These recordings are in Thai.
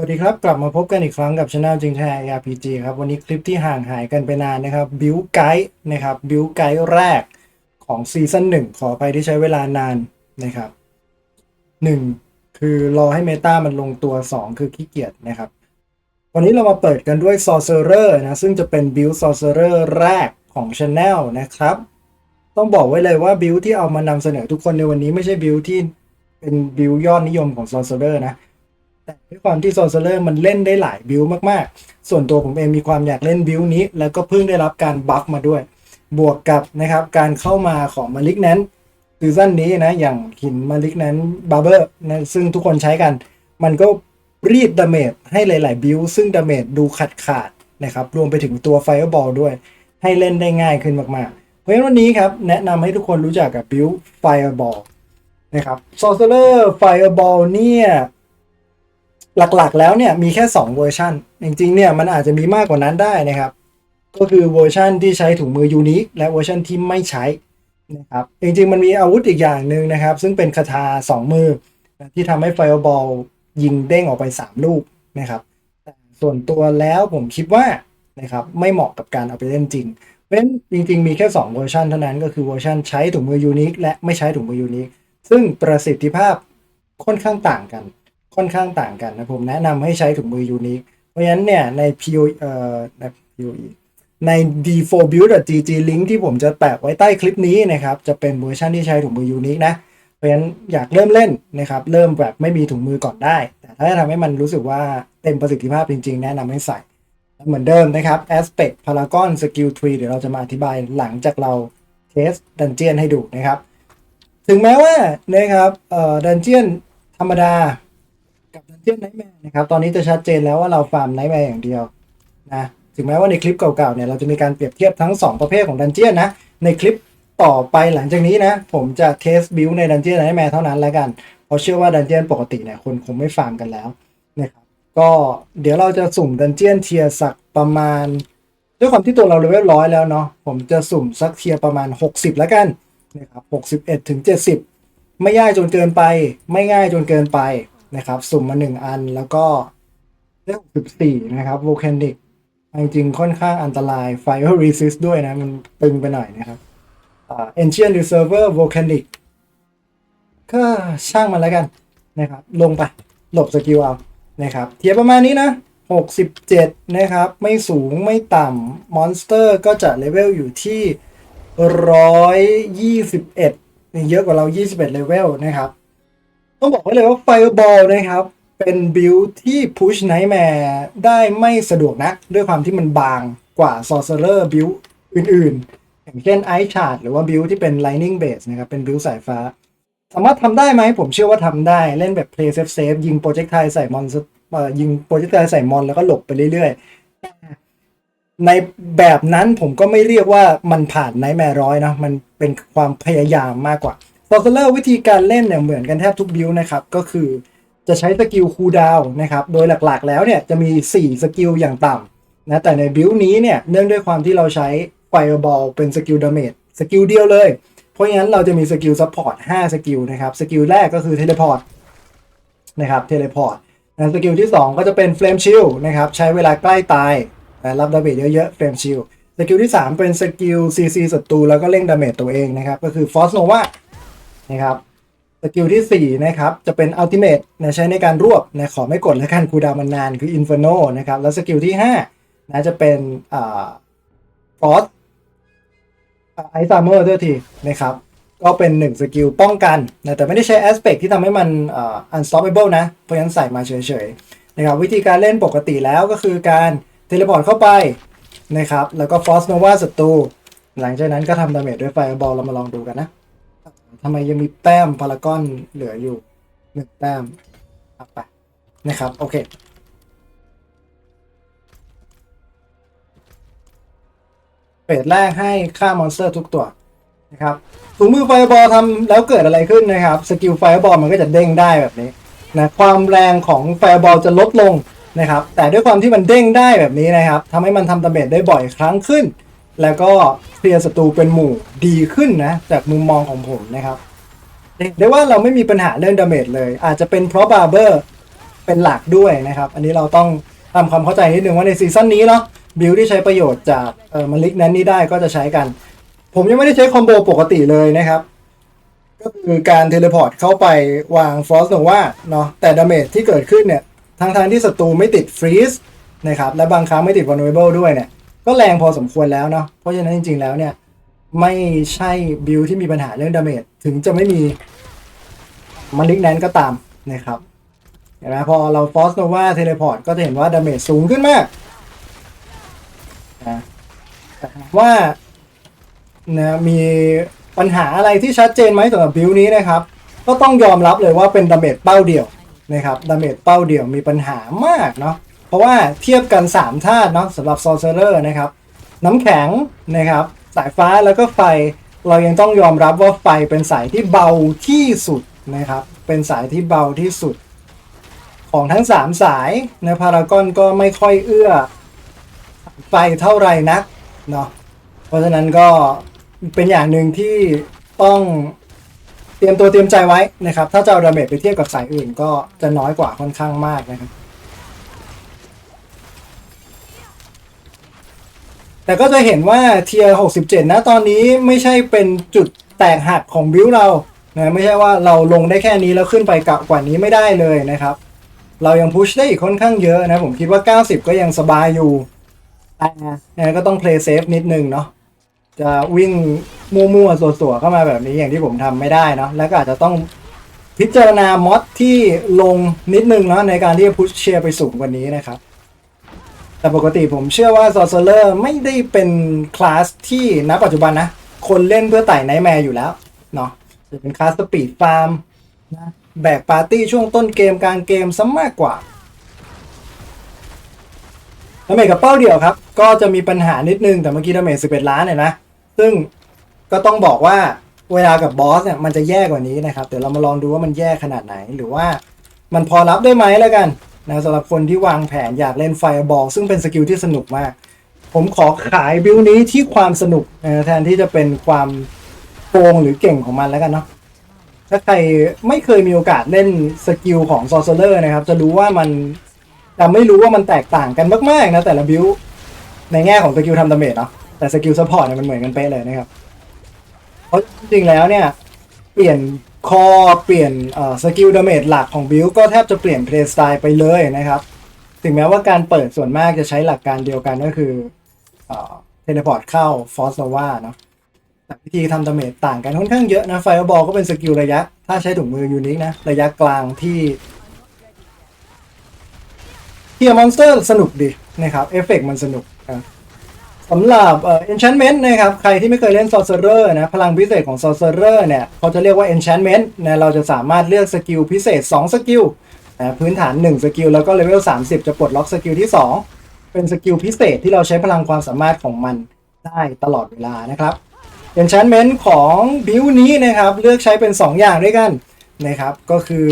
สวัสดีครับ กลับมาพบกันอีกครั้งกับช anel จริงแท้ RPG ครับ วันนี้คลิปที่ห่างหายกันไปนานนะครับบิวไกด์นะครับบิวไกด์แรกของซีซั่นหนึ่งขอไปที่ใช้เวลานานนะครับหนึ่งคือรอให้เมตามันลงตัว 2 คือขี้เกียจนะครับ วันนี้เรามาเปิดกันด้วย Sorcerer นะ ซึ่งจะเป็นบิว Sorcerer แรกของ Channel นะครับ ต้องบอกไว้เลยว่าบิวที่เอามานำเสนอทุกคนในวันนี้ไม่ใช่บิวที่เป็นบิวยอดนิยมของ Sorcerer นะ แต่ด้วยความที่ Sorcerer มันเล่นได้หลายบิวมากๆ ส่วนตัวผมเองมีความอยากเล่นบิวนี้ แล้วก็เพิ่งได้รับการบัฟมาด้วย บวกกับนะครับการเข้ามาของมาลิกนั้นซีซั่นนี้นะอย่างหินมาลิกนั้นบาร์เบอร์นะซึ่งทุกคนใช้กัน มันก็รีดดาเมจให้หลาย ๆ บิวซึ่งดาเมจดูขาดขาดๆนะครับรวมไปถึงตัว Fireball ด้วย ให้เล่นได้ง่ายขึ้นมากๆ เพราะฉะนั้นวันนี้ครับแนะนำให้ทุกคนรู้จักกับบิว Fireball นะครับ Sorcerer Fireball เนี่ย หลักๆ แล้วเนี่ยมีแค่ 2 เวอร์ชันจริงๆเนี่ยมันอาจจะมีมากกว่านั้นได้นะครับ ก็คือเวอร์ชันที่ใช้ถุงมือยูนิคและเวอร์ชันที่ไม่ใช้นะครับจริงๆมันมีอาวุธอีกอย่างหนึ่งนะครับ ซึ่งเป็นคาถา2 มือ ที่ทำให้ไฟบอลยิงเด้งออกไป 3 ลูกนะครับแต่ส่วนตัวแล้วผมคิดว่านะครับไม่เหมาะกับการเอาไปเล่นจริงเพราะฉะนั้นจริงๆมีแค่ 2 เวอร์ชันเท่านั้นก็คือเวอร์ชันใช้ถุงมือยูนิคและไม่ใช้ถุงมือยูนิคซึ่งประสิทธิภาพค่อนข้างต่างกัน ค่อนข้างต่างกันนะผมแนะนำให้ใช้ถุงมือยูนิคเพราะฉะนั้นเนี่ยใน PO เอ่อใน POE ใน d4build.gg link ที่ผมจะแปะไว้ใต้คลิปนี้นะครับ จะเป็นเวอร์ชันที่ใช้ถุงมือยูนิคนะ เพราะฉะนั้นอยากเริ่มเล่นนะครับ เริ่มแบบไม่มีถุงมือก่อนได้ แต่ถ้าจะทำให้มันรู้สึกว่าเต็มประสิทธิภาพจริงๆ แนะนำให้ใส่ เหมือนเดิมนะครับ aspect paragon skill tree เดี๋ยวเราจะมาอธิบายหลังจากเราเทสดันเจียนให้ดูนะครับ ถึงแม้ว่านะครับเอ่อดันเจียนธรรมดา เจียนไนท์แมร์นะครับ ตอนนี้จะชัดเจนแล้วว่าเราฟาร์มไนท์แมร์อย่างเดียวนะถึงแม้ว่าในคลิปเก่าๆเนี่ยเราจะมีการเปรียบเทียบทั้ง 2 ประเภทของดันเจียนนะ ในคลิปต่อไปหลังจากนี้นะ ผมจะเทสบิลในดันเจียนไนท์แมร์เท่านั้นแล้วกัน เพราะเชื่อว่าดันเจียนปกติเนี่ยคนคงไม่ฟาร์มกันแล้วนะครับก็เดี๋ยวเราจะสุ่มดันเจียนเทียร์สักประมาณ ด้วยความที่ตัวเราเลเวลร้อยแล้วเนาะผมจะสุ่มสักเทียร์ประมาณ 60 แล้วกันนะครับ61ถึง70 ไม่ง่ายจนเกินไป ไม่ง่ายจนเกินไป นะครับ สุ่มมา1อันแล้วก็เลข64นะครับ volcanic จริงๆค่อนข้างอันตราย fire resist ด้วยนะ มันตึงไปหน่อยนะครับอ่า ancient reserver volcanic ก็ช่างมันแล้วกันนะครับ ลงไป หลบสกิลเอานะครับ เทียบประมาณนี้นะ 67 นะครับ ไม่สูงไม่ต่ำมอนสเตอร์ก็จะเลเวลอยู่ที่ 121นี่เยอะกว่าเรา 21 เลเวลนะครับ ต้องบอกไว้เลยว่า Fireball นะครับ เป็นบิลที่พุชไนท์แมร์ได้ไม่สะดวกนะ ด้วยความที่มันบางกว่า Sorcerer บิลอื่นๆ อย่างเช่น Ice Shard หรือว่าบิลที่เป็น Lightning Base นะครับ เป็นบิลสายฟ้า สามารถทำได้ไหมผมเชื่อว่าทำได้เล่นแบบ play safe safe ยิงโปรเจกต์ไทใส่มอนยิงโปรเจกต์ไทใส่มอนแล้วก็หลบไปเรื่อยๆ ในแบบนั้นผมก็ไม่เรียกว่ามันผ่านไนท์แมร์ร้อยนะมันเป็นความพยายามมากกว่า s o r c e r วิธีการเล่นเนี่ยเหมือนกันแทบทุกบิลนะครับ ก็คือจะใช้สกิลคูลดาวน์นะครับ โดยหลักๆ แล้วเนี่ยจะมี 4 สกิลอย่างต่ำนะแต่ในบิลนี้เนี่ยเนื่องด้วยความที่เราใช้ Fireball เป็นสกิลดาเมจสกิลเดียวเลย เพราะงั้นเราจะมีสกิลซัพพอร์ต5สกิลนะครับสกิลแรกก็คือเทเลพอร์ตนะครับเทเลพอร์ตนะสกิลที่ 2 ก็จะเป็นเฟลมชิลนะครับใช้เวลาใกล้ตายแต่รับดาเมจเยอะๆเฟลมชิลสกิลที่ 3 เป็นสกิล CC ศัตรูแล้วก็เร่งดาเมจตัวเองนะครับก็คือฟอสโนวา นะครับสกิลที่ 4 นะครับ จะเป็นอัลติเมทนะใช้ในการรวบนะขอไม่กดแล้วกันคูดามันนานคืออินฟ r โนนะครับ แล้วสกิลที่5นะจะเป็นอ่าฟอสไอซ์ซามเมอร์ด้วยทีนะครับ ก็เป็นหนึ่งสกิลป้องกันนะแต่ไม่ได้ใช้แอสเปกที่ทำให้มันอ่า unstoppable นะ เพราะฉะนั้นใส่มาเฉยๆนะครับวิธีการเล่นปกติแล้วก็คือการเทเลพอร์ตเข้าไปนะครับแล้วก็ฟอสโนวาศัตรูหลังจากนั้นก็ทำดาเมจด้วยไฟบอลเรามาลองดูกันนะ ทำไมยังมีแต้มพารากอนเหลืออยู่หนึ่งแต้มเอาไปนะครับ โอเค เฟสแรกให้ฆ่ามอนสเตอร์ทุกตัวนะครับถุงมือไฟบอลทำแล้วเกิดอะไรขึ้นนะครับ สกิลไฟบอลมันก็จะเด้งได้แบบนี้นะความแรงของไฟบอลจะลดลงนะครับ แต่ด้วยความที่มันเด้งได้แบบนี้นะครับทำให้มันทำดาเมจได้บ่อยครั้งขึ้น แล้วก็เคลียร์ศัตรูเป็นหมู่ดีขึ้นนะจากมุมมองของผมนะครับเรียกได้ว่าเราไม่มีปัญหาเรื่องดาเมจเลย อาจจะเป็นเพราะบาร์เบอร์เป็นหลักด้วยนะครับ อันนี้เราต้องทำความเข้าใจนิดนึงว่าในซีซั่นนี้เนาะบิลที่ใช้ประโยชน์จากเออมันลิกนั้นนี่ได้ก็จะใช้กัน ผมยังไม่ได้ใช้คอมโบปกติเลยนะครับ ก็คือการเทเลพอร์ตเข้าไปวางฟรอสโนว่าเนาะแต่ดาเมจที่เกิดขึ้นเนี่ยทางทางที่ศัตรูไม่ติดฟรีซนะครับและบางครั้งไม่ติด vulnerable ด้วยเนี่ย ก็แรงพอสมควรแล้วเนาะเพราะฉะนั้นจริง ๆ แล้วเนี่ย ไม่ใช่บิลที่มีปัญหาเรื่องดาเมจถึงจะไม่มีมันลิกนั้นก็ตามนะครับเห็นไหมพอเราฟอสโนวาเทเลพอร์ตก็จะเห็นว่าดาเมจสูงขึ้นมากนะแต่ถามว่านะมีปัญหาอะไรที่ชัดเจนไหมสำหรับบิลนี้นะครับ ก็ต้องยอมรับเลยว่าเป็นดาเมจเป้าเดี่ยวนะครับดาเมจเป้าเดี่ยวมีปัญหามากเนาะ เพราะว่าเทียบกัน 3 ธาตุเนาะสำหรับซอ r เซอร์นะครับ น้ำแข็งนะครับ สายฟ้าแล้วก็ไฟ เรายังต้องยอมรับว่าไฟเป็นสายที่เบาที่สุดนะครับ เป็นสายที่เบาที่สุด ของทั้ง 3 สายในพารากอนก็ไม่ค่อยเอื้อไฟเท่าไรนักเนาะเพราะฉะนั้นก็เป็นอย่างหนึ่งที่ต้องเตรียมตัวเตรียมใจไว้นะครับ ถ้าจะเอาดาเมจไปเทียบกับสายอื่นก็จะน้อยกว่าค่อนข้างมากนะครับ แต่ก็จะเห็นว่าเทียร์67 นะตอนนี้ไม่ใช่เป็นจุดแตกหักของบิวเรานะไม่ใช่ว่าเราลงได้แค่นี้แล้วขึ้นไปกะกว่านี้ไม่ได้เลยนะครับ เรายังพุชได้อีกค่อนข้างเยอะนะผมคิดว่า 90 ก็ยังสบายอยู่แต่นะก็ต้อง play safe นิดนึงเนาะจะวิ่งมั่วๆสัวๆเข้ามาแบบนี้อย่างที่ผมทำไม่ได้เนาะแล้วก็อาจจะต้องพิจารณามอดที่ลงนิดนึงเนาะในการที่จะพุชเชียร์ไปสูงกว่านี้นะครับ แต่ปกติผมเชื่อว่า s o r c e r e r ไม่ได้เป็นคลาสที่ณปัจจุบันนะ คนเล่นเพื่อไต่ไนท์แมร์อยู่แล้วเนาะจะเป็นคลาสสปีดฟาร์มนะแบกปาร์ตี้ช่วงต้นเกมกลางเกมซะมากกว่าดาเมจกับเป้าเดี่ยวครับ ก็จะมีปัญหานิดนึงแต่เมื่อกี้ดาเมจ11 ล้านเนี่ยนะ ซึ่งก็ต้องบอกว่าเวลากับบอสเนี่ยมันจะแย่กว่านี้นะครับ เดี๋ยวเรามาลองดูว่ามันแย่ขนาดไหนหรือว่ามันพอรับได้ไหมแล้วกัน นะสำหรับคนที่วางแผนอยากเล่นไฟบอลซึ่งเป็นสกิลที่สนุกมาก ผมขอขายบิลนี้ที่ความสนุกนะแทนที่จะเป็นความโกงหรือเก่งของมันแล้วกันเนาะถ้าใครไม่เคยมีโอกาสเล่นสกิลของ Sorcerer นะครับ จะรู้ว่ามันจะไม่รู้ว่ามันแตกต่างกันมากๆนะแต่ละบิลในแง่ของสกิลทำดาเมจเนาะแต่สกิลซัพพอร์ตเนี่ยมันเหมือนกันเป๊ะเลยนะครับเพราะจริงๆแล้วเนี่ย เปลี่ยน คอเปลี่ยนสกิลดาเมจหลักของบิลก็แทบจะเปลี่ยนเพลย์สไตล์ไปเลยนะครับ ถึงแม้ว่าการเปิดส่วนมากจะใช้หลักการเดียวกันก็คือเทเลพอร์ตเข้าฟอสโนวาเนาะแต่วิธีทำดาเมจต่างกันค่อนข้างเยอะนะไฟบอลก็เป็นสกิลระยะ ถ้าใช้ถุงมือยูนิคนะ ระยะกลางที่เทียมอนสเตอร์สนุกดีนะครับเอฟเฟกมันสนุกนะ สำหรับเอ่อ enchantment นะครับ ใครที่ไม่เคยเล่น sorcerer นะ พลังพิเศษของ sorcerer เนี่ยเขาจะเรียกว่า enchantment นะ เราจะสามารถเลือกสกิลพิเศษ 2 สกิลนะพื้นฐาน 1 สกิล แล้วก็เลเวล 30 จะปลดล็อกสกิลที่ 2 เป็นสกิลพิเศษที่เราใช้พลังความสามารถของมันได้ตลอดเวลานะครับ enchantment ของบิวนี้นะครับ เลือกใช้เป็น 2 อย่างด้วยกันนะครับ ก็คือ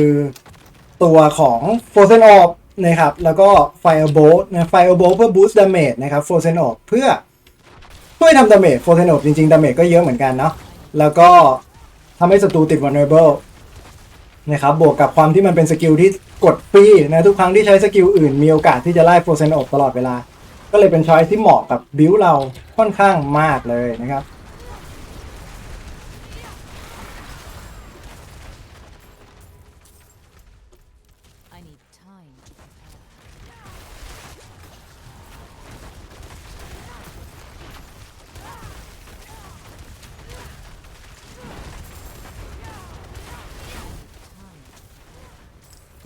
ตัวของ Frozen Orb นะครับ แล้วก็ Firebolt นะ Firebolt เพื่อ boost damage นะครับ Frozen Orb เพื่อ ช่วยทำดาเมจโฟเทนโอบจริงๆดาเมจก็เยอะเหมือนกันเนาะแล้วก็ทำให้ศัตรูติด vulnerable นะครับบวกกับความที่มันเป็นสกิลที่กดฟรีนะทุกครั้งที่ใช้สกิลอื่นมีโอกาสที่จะไล่ Frozen Orb ตลอดเวลา ก็เลยเป็นช้อยที่เหมาะกับบิวเราค่อนข้างมากเลยนะครับ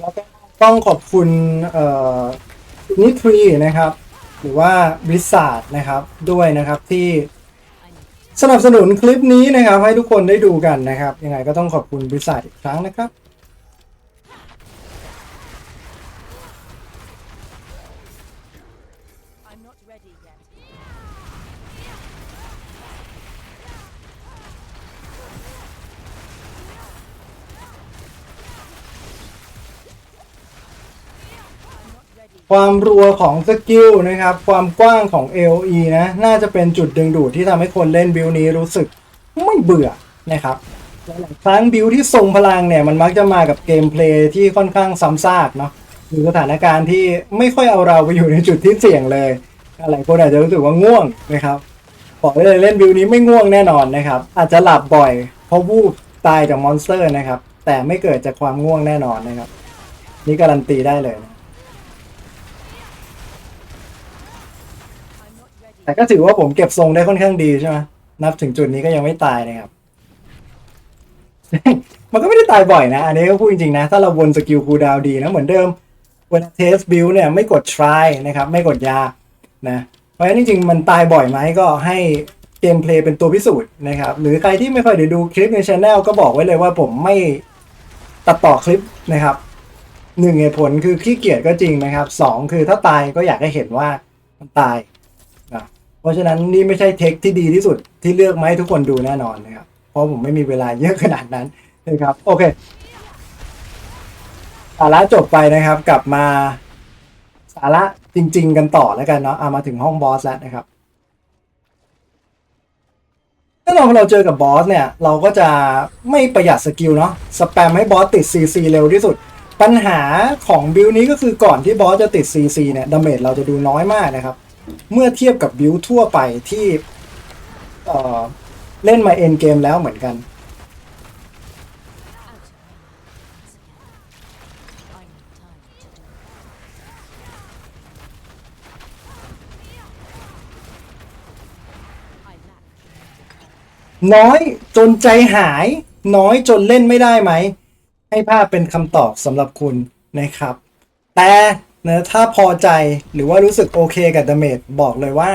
แล้วก็ต้องขอบคุณเอ่อนิทรีนะครับ หรือว่าบริษัทนะครับด้วยนะครับที่สนับสนุนคลิปนี้นะครับ ให้ทุกคนได้ดูกันนะครับ ยังไงก็ต้องขอบคุณบริษัทอีกครั้งนะครับ ความรัวของสกิลนะครับ ความกว้างของ AOE นะ น่าจะเป็นจุดดึงดูดที่ทำให้คนเล่นบิลนี้รู้สึกไม่เบื่อนะครับหลายครั้งบิลที่ทรงพลังเนี่ย มันมักจะมากับเกมเพลย์ที่ค่อนข้างซ้ำซากเนาะคือสถานการณ์ที่ไม่ค่อยเอาเราไปอยู่ในจุดที่เสี่ยงเลยหลายคนอาจจะรู้สึกว่าง่วงนะครับบอกได้เลยเล่นบิวนี้ไม่ง่วงแน่นอนนะครับ อาจจะหลับบ่อย เพราะวูบตายจากมอนสเตอร์นะครับ แต่ไม่เกิดจากความง่วงแน่นอนนะครับ นี่การันตีได้เลยนะ แต่ก็ถือว่าผมเก็บทรงได้ค่อนข้างดีใช่ไหมนับถึงจุดนี้ก็ยังไม่ตายนะครับ มันก็ไม่ได้ตายบ่อยนะ อันนี้ก็พูดจริงๆนะ ถ้าเราวนสกิลคูดาวดีนะเหมือนเดิมเวลาเทสบิลเนี่ยไม่กด try นะครับ ไม่กดยานะ เพราะฉะนั้นจริงๆมันตายบ่อยไหมก็ให้เกมเพลย์เป็นตัวพิสูจน์นะครับ หรือใครที่ไม่ค่อยได้ดูคลิปในช anel ก็บอกไว้เลยว่าผมไม่ตัดต่อคลิปนะครับหนึ่งเหตุผลคือขี้เกียจก็จริงนะครับสองคือถ้าตายก็อยากให้เห็นว่ามันตาย เพราะฉะนั้นนี่ไม่ใช่เทคที่ดีที่สุดที่เลือกมาให้ทุกคนดูแน่นอนนะครับ เพราะผมไม่มีเวลาเยอะขนาดนั้นนะครับ โอเคสาระจบไปนะครับ กลับมาสาระจริง ๆ กันต่อแล้วกันเนาะเอามาถึงห้องบอสแล้วนะครับถ้าเราเราเจอกับบอสเนี่ย เราก็จะไม่ประหยัดสกิลเนาะสแปมให้บอสติด CC เร็วที่สุด ปัญหาของบิลนี้ก็คือก่อนที่บอสจะติด CC เนี่ยดาเมจเราจะดูน้อยมากนะครับ เมื่อเทียบกับบิลทั่วไปที่เเล่นมาเอ็นเกมแล้วเหมือนกัน น้อยจนใจหาย น้อยจนเล่นไม่ได้ไหม ให้ภาพเป็นคำตอบสำหรับคุณนะครับ แต่ นะถ้าพอใจหรือว่ารู้สึกโอเคกับดาเมจบอกเลยว่า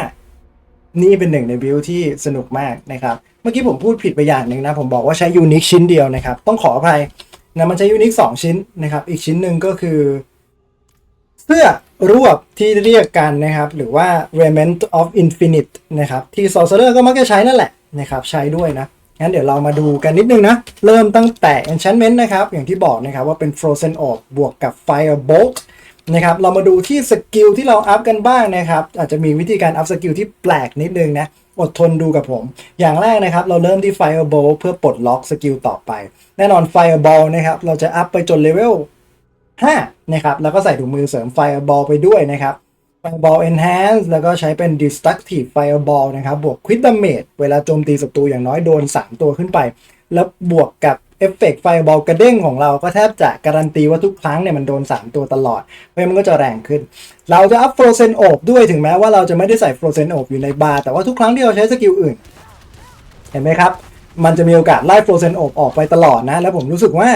นี่เป็นหนึ่งในบิลที่สนุกมากนะครับ เมื่อกี้ผมพูดผิดไปอย่างหนึ่งนะ ผมบอกว่าใช้ยูนิคชิ้นเดียวนะครับ ต้องขออภัยนะมันใช้ยูนิคสองชิ้นนะครับ อีกชิ้นหนึ่งก็คือ เสื้อรวบที่เรียกกันนะครับ หรือว่า Remnant of Infinite นะครับ ที่ Sorcerer ก็มักจะใช้นั่นแหละนะครับ ใช้ด้วยนะงั้นเดี๋ยวเรามาดูกันนิดนึงนะ เริ่มตั้งแต่ Enchantment นะครับ อย่างที่บอกนะครับว่าเป็น Frozen Orb บวกกับ Firebolt นะครับเรามาดูที่สกิลที่เราอัพกันบ้างนะครับ อาจจะมีวิธีการอัพสกิลที่แปลกนิดนึงนะอดทนดูกับผม อย่างแรกนะครับ เราเริ่มที่ Firebolt เพื่อปลดล็อกสกิลต่อไป แน่นอน Fireball นะครับเราจะอัพไปจนเลเวล5นะครับแล้วก็ใส่ถุงมือเสริม Fireball ไปด้วยนะครับ Fireball Enhance แล้วก็ใช้เป็น Destructive Fireball นะครับบวก Crit Damage เวลาโจมตีศัตรูอย่างน้อยโดน 3 ตัวขึ้นไป แล้วบวกกับ เอฟเฟกต์ Fireball กระเด้งของเราก็แทบจะการันตีว่าทุกครั้งเนี่ยมันโดน 3 ตัวตลอด เพราะฉะนั้นมันก็จะแรงขึ้น เราจะอัพ Frozen Orb ด้วยถึงแม้ว่าเราจะไม่ได้ใส่ Frozen Orb อยู่ในบาร์แต่ว่าทุกครั้งที่เราใช้สกิลอื่น เห็นไหมครับ มันจะมีโอกาสไล่ Frozen Orb ออกไปตลอดนะ แล้วผมรู้สึกว่า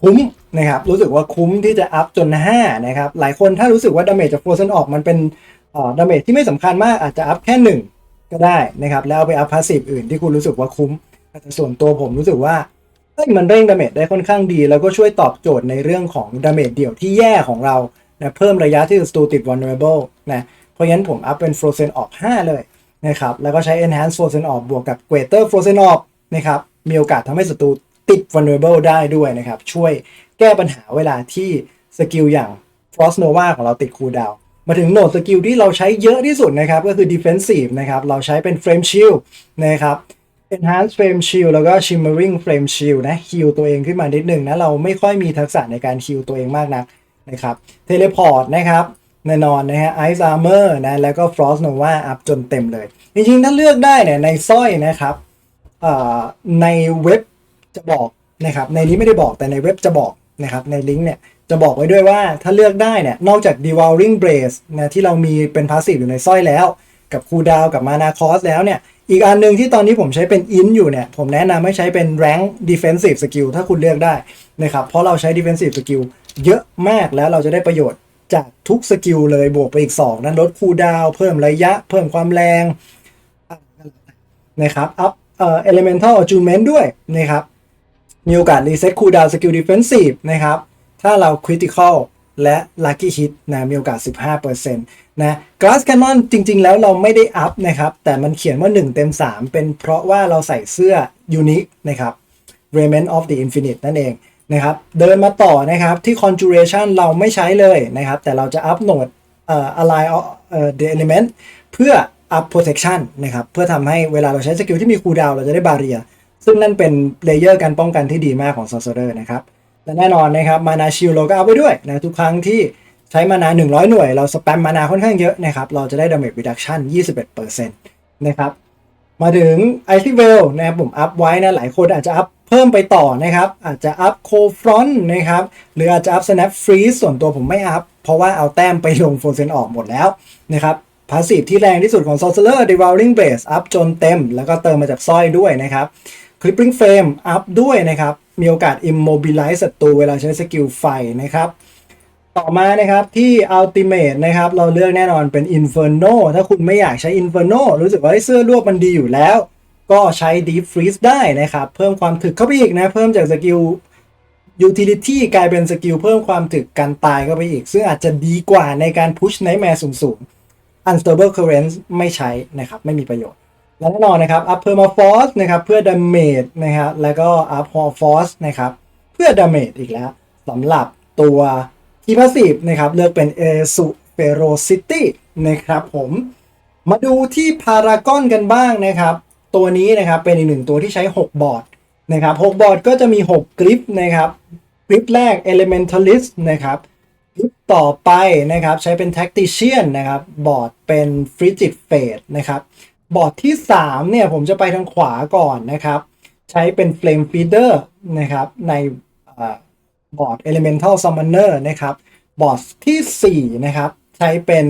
คุ้มนะครับรู้สึกว่าคุ้มที่จะอัพจน 5 นะครับ หลายคนถ้ารู้สึกว่าดาเมจจากโฟรเซนออกมันเป็นดาเมจที่ไม่สำคัญมากอาจจะอัพแค่ 1 ก็ได้นะครับแล้วเอาไปอัพพาสซีฟอื่นที่คุณรู้สึกว่าคุ้มแต่ส่วนตัวผมรู้สึกว่า ฮ้ยมันเร่งดาเมจได้ค่อนข้างดี แล้วก็ช่วยตอบโจทย์ในเรื่องของดาเมจเดี่ยวที่แย่ของเรานะเพิ่มระยะที่ศัตรูติด vulnerable นะเพราะฉะนั้นผมอัพเป็น Frozen Orb 5เลยนะครับแล้วก็ใช้ Enhance Frozen Orb บวกกับ Greater Frozen Orb นะครับมีโอกาสทำให้ศัตรูติด vulnerable ได้ด้วยนะครับ ช่วยแก้ปัญหาเวลาที่สกิลอย่าง Frost Nova ของเราติดคูลดาวมาถึงโหนดสกิลที่เราใช้เยอะที่สุดนะครับ ก็คือ Defensive นะครับ เราใช้เป็น Frame Shield นะครับ Enhance Frame Shield แล้วก็ Shimmering Frame Shield นะ heal ตัวเองขึ้นมานิดหนึ่งนะ เราไม่ค่อยมีทักษะในการ heal ตัวเองมากนักนะครับ Teleport นะครับแน่นอนนะฮะ Ice Armor นะ แล้วก็ Frost Nova อัพจนเต็มเลย จริงๆ ถ้าเลือกได้เนี่ยในสร้อยนะครับเอ่อในเว็บจะบอกนะครับ ในนี้ไม่ได้บอกแต่ในเว็บจะบอกนะครับ ในลิงก์เนี่ยจะบอกไว้ด้วยว่าถ้าเลือกได้เนี่ย นอกจาก Devouring Blaze นะที่เรามีเป็นพาสซีฟอยู่ในสร้อยแล้ว กับคูดาวกับมานาคอสแล้วเนี่ย อีกอันหนึ่งที่ตอนนี้ผมใช้เป็นอินอยู่เนี่ย ผมแนะนำให้ใช้เป็น Rank Defensive Skill ถ้าคุณเลือกได้นะครับ เพราะเราใช้ Defensive Skill เยอะมากแล้วเราจะได้ประโยชน์จากทุกสกิลเลยบวกไปอีก 2 นั้นลดคูดาว เพิ่มระยะ เพิ่มความแรงนะครับ อัพเอ่อ Elemental Attunement ด้วยนะครับ มีโอกาสรีเซ็ตคูดาวสกิลดิเฟนซีฟนะครับ ถ้าเราคริติคอลและลัคกี้ฮิตนะมีโอกาส 15%น นนอนจริง ๆ แล้วเราไม่ได้อัพนะครับ แต่มันเขียนว่า 1 เต็ม 3 เป็นเพราะว่าเราใส่เสื้อยูนิคนะครับ Remnant of the Infinite นั่นเองนะครับ เดินมาต่อนะครับที่ Conjuration เราไม่ใช้เลยนะครับ แต่เราจะอัพโหนดเอ่อ Ally of เอ่อ the Element เพื่อ up protection นะครับ เพื่อทำให้เวลาเราใช้สกิลที่มีคูลดาวเราจะได้บาเรียซึ่งนั่นเป็นเลเยอร์การป้องกันที่ดีมากของ Sorcerer นะครับและแน่นอนนะครับมานาชิลเราก็เอาไปด้วยนะทุกครั้งที่ ใช้มานา 100 หน่วย เราสแปมมานาค่อนข้างเยอะนะครับ เราจะได้ damage reduction 21%นะครับ มาถึง i c เวลนะครับผมอัพไว้นะ หลายคนอาจจะอัพเพิ่มไปต่อนะครับ อาจจะอัพโคฟรอนนะครับ หรืออาจจะอัพ snap freeze ส่วนตัวผมไม่อัพ เพราะว่าเอาแต้มไปลงโฟเซนออกหมดแล้วนะครับพาสซีฟที่แรงที่สุดของ sorcerer devouring blade อัพจนเต็ม แล้วก็เติมมาจากสร้อยด้วยนะครับ clipping frame อัพด้วยนะครับ มีโอกาส immobilize ศัตรูเวลาใช้สกิลไฟนะครับ ต่อมานะครับที่ Ultimate นะครับ เราเลือกแน่นอนเป็น Inferno ถ้าคุณไม่อยากใช้ Inferno รู้สึกว่าเสื้อรวบมันดีอยู่แล้ว ก็ใช้ Deep Freeze ได้นะครับ เพิ่มความถึกเข้าไปอีกนะ เพิ่มจากสกิล Utility กลายเป็นสกิลเพิ่มความถึกการตายเข้าไปอีก ซึ่งอาจจะดีกว่าในการ Push Nightmare สูงๆ Unstable Currents ไม่ใช้นะครับ ไม่มีประโยชน์ และแน่นอนนะครับ Up Permafrost นะครับเพื่อ Damage นะครับแล้วก็ Up Hall Force นะครับเพื่อ Damage อีกแล้วสำหรับตัว ที่พาสซีฟนะครับเลือกเป็น a s u f e r o c i t y นะครับผมมาดูที่พารากอนกันบ้างนะครับ ตัวนี้นะครับเป็นอีกหนึ่งตัวที่ใช้ 6 บอร์ดนะครับ6บอร์ดก็จะมี 6 กริปนะครับกริปแรก Elementalist นะครับกริปต่อไปนะครับใช้เป็น Tactician นะครับบอร์ดเป็น Frigid Fate นะครับบอร์ดที่ 3 เนี่ยผมจะไปทางขวาก่อนนะครับ ใช้เป็น Flame Feeder นะครับใน บอร์ด Elemental Summoner นะครับ บอร์ดที่ 4 นะครับ ใช้เป็น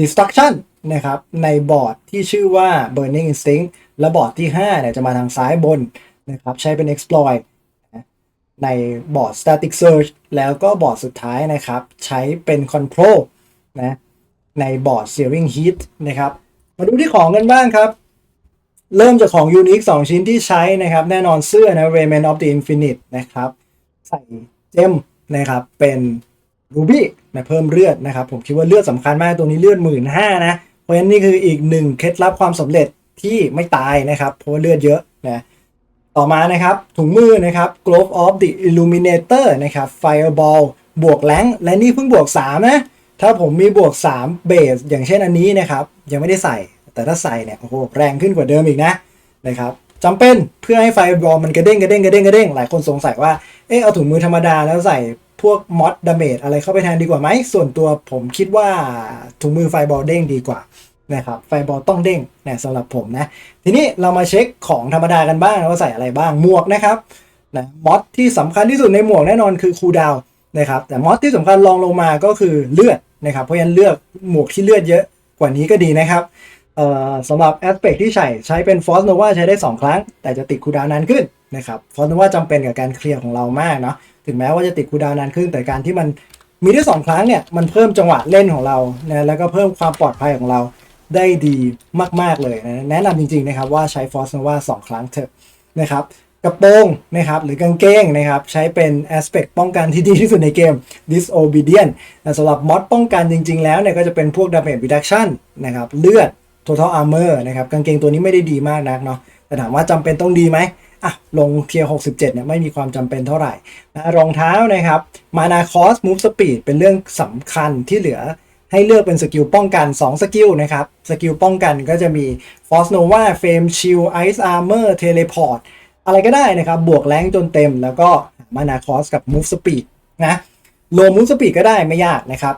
Destruction นะครับ ในบอร์ดที่ชื่อว่า Burning Instinct และบอร์ดที่5เนี่ยจะมาทางซ้ายบนนะครับ ใช้เป็น Exploit ในบอร์ด Static Search แล้วก็บอร์ดสุดท้ายนะครับ ใช้เป็น Control นะในบอร์ด Searing Heat นะครับ มาดูที่ของกันบ้างครับเริ่มจากของ Unique 2ชิ้นที่ใช้นะครับ แน่นอนเสื้อนะ Rayman of the Infinite นะครับ ใส่ เจมนะครับเป็นรูบี้นะเพิ่มเลือดนะครับ ผมคิดว่าเลือดสำคัญมากตัวนี้เลือดหมื่นห้านะ เพราะฉะนั้นนี่คืออีกหนึ่งเคล็ดลับความสำเร็จที่ไม่ตายนะครับ เพราะว่าเลือดเยอะนะต่อมานะครับ ถุงมือนะครับ Glove of the Illuminator นะครับ Fireball บวกแรงและนี่เพิ่งบวก 3 นะ ถ้าผมมีบวก 3 เบส อย่างเช่นอันนี้นะครับ ยังไม่ได้ใส่ แต่ถ้าใส่เนี่ยโอ้โหแรงขึ้นกว่าเดิมอีกนะนะครับ จำเป็นเพื่อให้ไฟบอลมันกระเด้งกระเด้งกระเด้งกระเด้งหลายคนสงสัยว่าเออเอาถุงมือธรรมดาแล้วใส่พวกมอดดาเมจอะไรเข้าไปแทนดีกว่าไหมส่วนตัวผมคิดว่าถุงมือไฟบอลเด้งดีกว่านะครับไฟบอลต้องเด้งนะสำหรับผมนะ ทีนี้เรามาเช็คของธรรมดากันบ้างว่าใส่อะไรบ้างหมวกนะครับนะมอดที่สำคัญที่สุดในหมวกแน่นอนคือคูดาวนะครับแต่มอดที่สำคัญรองลงมาก็คือเลือดนะครับเพราะฉะนั้นเลือกหมวกที่เลือดเยอะกว่านี้ก็ดีนะครับ เอ่อสำหรับแอสเปกที่ใช้ใช้เป็นฟอสโนวาใช้ได้ 2 ครั้ง แต่จะติดคูดาวนานขึ้นนะครับฟอสโนวาจำเป็นกับการเคลียร์ของเรามากเนาะถึงแม้ว่าจะติดคูดาวนานขึ้น แต่การที่มันมีได้ 2 ครั้งเนี่ยมันเพิ่มจังหวะเล่นของเรานะแล้วก็เพิ่มความปลอดภัยของเราได้ดีมาก ๆ เลยนะแนะนำจริง ๆ นะครับว่าใช้ฟอสโนวา2ครั้งเถอะนะครับกระโปรงนะครับหรือกางเกงนะครับใช้เป็นแอสเปกป้องกันที่ดีที่สุดในเกม disobedient แต่สำหรับมอดป้องกันจริง ๆ แล้วเนี่ยก็จะเป็นพวก damage reduction นะครับเลือด total armor นะครับกางเกงตัวนี้ไม่ได้ดีมากนักเนาะแต่ถามว่าจำเป็นต้องดีไหมอะลงเทียร์67เนี่ยไม่มีความจำเป็นเท่าไหร่นะรองเท้านะครับมานาคอส move speed เป็นเรื่องสำคัญที่เหลือให้เลือกเป็นสกิลป้องกัน 2 สกิลนะครับ สกิลป้องกันก็จะมี Force Nova Fame Shield Ice Armor Teleport อะไรก็ได้นะครับ บวกแรงจนเต็ม แล้วก็มานาคอสกับ move speed นะ โลมูสปีดก็ได้ไม่ยากนะครับ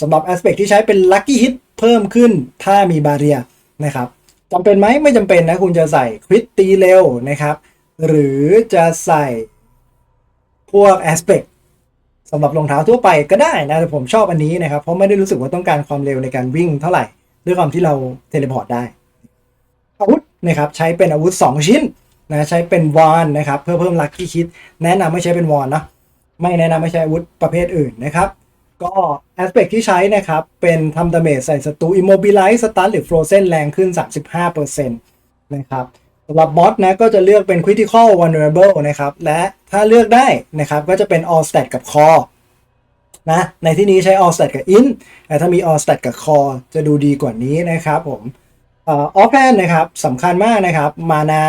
สำหรับ aspect ที่ใช้เป็น lucky hit เพิ่มขึ้นถ้ามีบาเรียนะครับจำเป็นไหมไม่จำเป็นนะคุณจะใส่ควิตตีเร็วนะครับ หรือจะใส่พวก aspect สำหรับรองเท้าทั่วไปก็ได้นะแต่ผมชอบอันนี้นะครับ เพราะไม่ได้รู้สึกว่าต้องการความเร็วในการวิ่งเท่าไหร่ ด้วยความที่เราเทเลพอร์ตได้ อาวุธนะครับใช้เป็นอาวุธ 2 ชิ้นนะใช้เป็นวานนะครับเพื่อเพิ่มลัคกี้คิด แนะนำไม่ใช้เป็นวานเนาะ ไม่แนะนำไม่ใช้อาวุธประเภทอื่นนะครับ ก็แอสเปกที่ใช้นะครับ เป็นทำดาเมจใส่ศัตรู Immobilize Stun หรือ Frozen แรงขึ้น 35%นะครับสำหรับบอสนะก็จะเลือกเป็น Critical Vulnerable นะครับ และถ้าเลือกได้นะครับก็จะเป็น All Stat กับ Core นะในที่นี้ใช้ All Stat กับ Int แต่ถ้ามี All Stat กับ Core จะดูดีกว่านี้นะครับผมออฟแ n นะครับสำคัญมากนะครับ มานา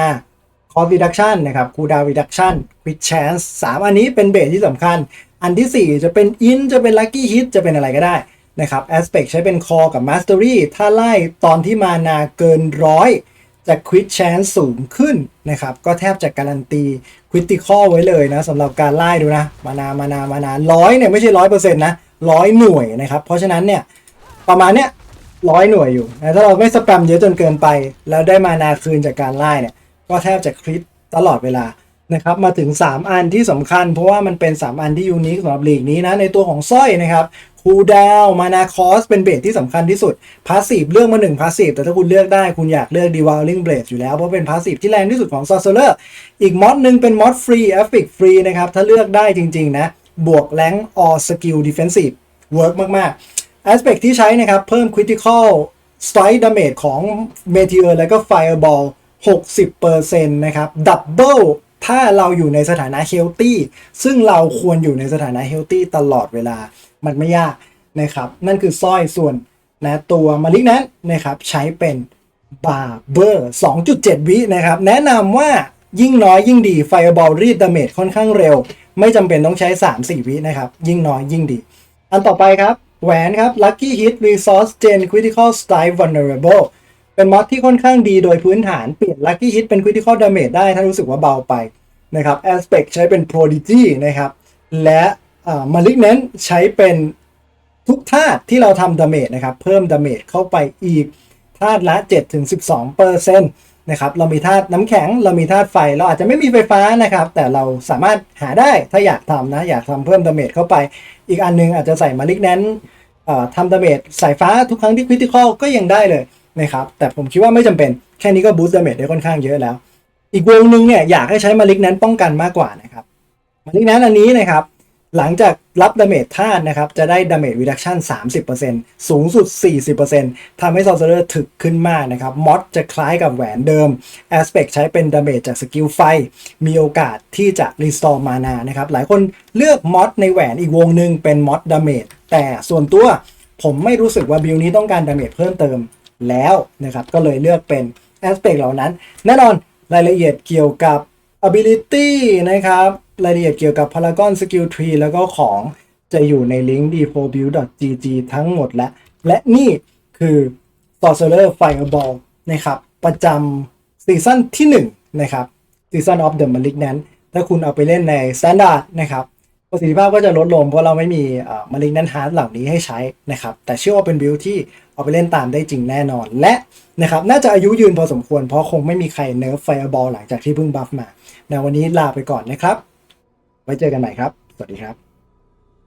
cost reduction นะครับ cooldown reduction quick chance 3 อันนี้เป็นเบสที่สำคัญ อันที่ 4 จะเป็น in จะเป็น lucky hit จะเป็นอะไรก็ได้นะครับ aspect ใช้เป็น core กับ mastery ถ้าไล่ตอนที่มานาเกินร้อยจะ quick chance สูงขึ้นนะครับ ก็แทบจะการันตี critical ไว้เลยนะสำหรับการไล่ดูนะ มานามานามานาร้อยเนี่ยไม่ใช่ร้อยเปอร์เซ็นต์นะร้อยหน่วยนะครับ เพราะฉะนั้นเนี่ยประมาณเนี้ยร้อยหน่วยอยู่นะถ้าเราไม่สแปมเยอะจนเกินไป แล้วได้มานาคืนจากการไล่เนี่ย ก็แทบจะคริตตลอดเวลานะครับมาถึง 3 อันที่สำคัญ เพราะว่ามันเป็น 3 อันที่ยูนิคสำหรับลีกนี้นะ ในตัวของสร้อยนะครับคูดาวมานาคอสเป็นเบสที่สำคัญที่สุดพาสซีฟเลือกมา1พาสซีฟแต่ถ้าคุณเลือกได้คุณอยากเลือก Devouring Blade อยู่แล้ว เพราะเป็นพาสซีฟที่แรงที่สุดของ Sorcerer อีกมอดหนึ่งเป็นมอดฟรีเอฟฟิกฟรีนะครับถ้าเลือกได้จริง ๆ นะ บวกแรงออสกิลดิเฟนซีฟเวิร์กมากๆ Aspect ที่ใช้นะครับเพิ่ม Critical Strike Damage ของ Meteor แล้วก็ Fireball 60%นะครับ Double ถ้าเราอยู่ในสถานะ Healthy ซึ่งเราควรอยู่ในสถานะ Healthy ตลอดเวลามันไม่ยากนะครับนั่นคือสร้อยส่วนนะตัวมาลิกนั้นนะครับใช้เป็นบาร์เบอร์2.7 วินะครับแนะนำว่ายิ่งน้อยยิ่งดี Fireball รีดดาเมจค่อนข้างเร็ว ไม่จำเป็นต้องใช้ 3-4 วินะครับ ยิ่งน้อยยิ่งดี อันต่อไปครับ แหวนครับ Lucky Hit Resource Gen Critical Strike Vulnerable เป็นมอดที่ค่อนข้างดีโดยพื้นฐานเปลี่ยน Lucky Hit เป็น Critical Damage ได้ถ้ารู้สึกว่าเบาไปนะครับ Aspect ใช้เป็น Prodigy นะครับ และมาลิกเน้นใช้เป็นทุกธาตุที่เราทำดาเมจนะครับ เพิ่มดาเมจเข้าไปอีกธาตุละ 7-12เปอร์เซ็นต์นะครับเรามีธาตุน้ำแข็ง เรามีธาตุไฟ เราอาจจะไม่มีไฟฟ้านะครับ แต่เราสามารถหาได้ถ้าอยากทำนะ อยากทำเพิ่มดาเมจเข้าไป อีกอันนึงอาจจะใส่มาลิกแนนทำดาเมจสายฟ้าทุกครั้งที่คริติคอลก็ยังได้เลย นะครับแต่ผมคิดว่าไม่จำเป็นแค่นี้ก็บูสต์ดาเมจได้ค่อนข้างเยอะแล้ว อีกวงหนึ่งเนี่ยอยากให้ใช้มาลิกแนนป้องกันมากกว่านะครับมาลิกแนนอันนี้นะครับหลังจากรับดาเมจธาตุนะครับจะได้ดาเมจ reduction 30%สูงสุด 40%ทำให้ sorcerer ถึกขึ้นมากนะครับมอดจะคล้ายกับแหวนเดิม aspect ใช้เป็นดาเมจจากสกิลไฟ มีโอกาสที่จะ restore mana นะครับหลายคนเลือกมอดในแหวนอีกวงหนึ่งเป็นมอดดาเมจแต่ส่วนตัวผมไม่รู้สึกว่าบิลนี้ต้องการดาเมจเพิ่มเติม แล้วนะครับก็เลยเลือกเป็น aspect เหล่านั้น แน่นอนรายละเอียดเกี่ยวกับ ability นะครับรายละเอียดเกี่ยวกับ Paragon Skill Tree แล้วก็ของจะอยู่ในลิงก์ d4build.gg ทั้งหมดและ และนี่คือ Sorcerer Fireball นะครับประจำซีซั่นที่1นะครับ Season of the Malignant ถ้าคุณเอาไปเล่นใน Standard นะครับ ประสิทธิภาพก็จะลดลงเพราะเราไม่มีมาลิงนันฮาร์ดเหล่านี้ให้ใช้นะครับ แต่เชื่อว่าเป็นบิลที่เอาไปเล่นตามได้จริงแน่นอน และนะครับน่าจะอายุยืนพอสมควร เพราะคงไม่มีใครเนิร์ฟไฟบอลหลังจากที่เพิ่งบัฟมาในวันนี้ลาไปก่อนนะครับ ไว้เจอกันใหม่ครับ สวัสดีครับ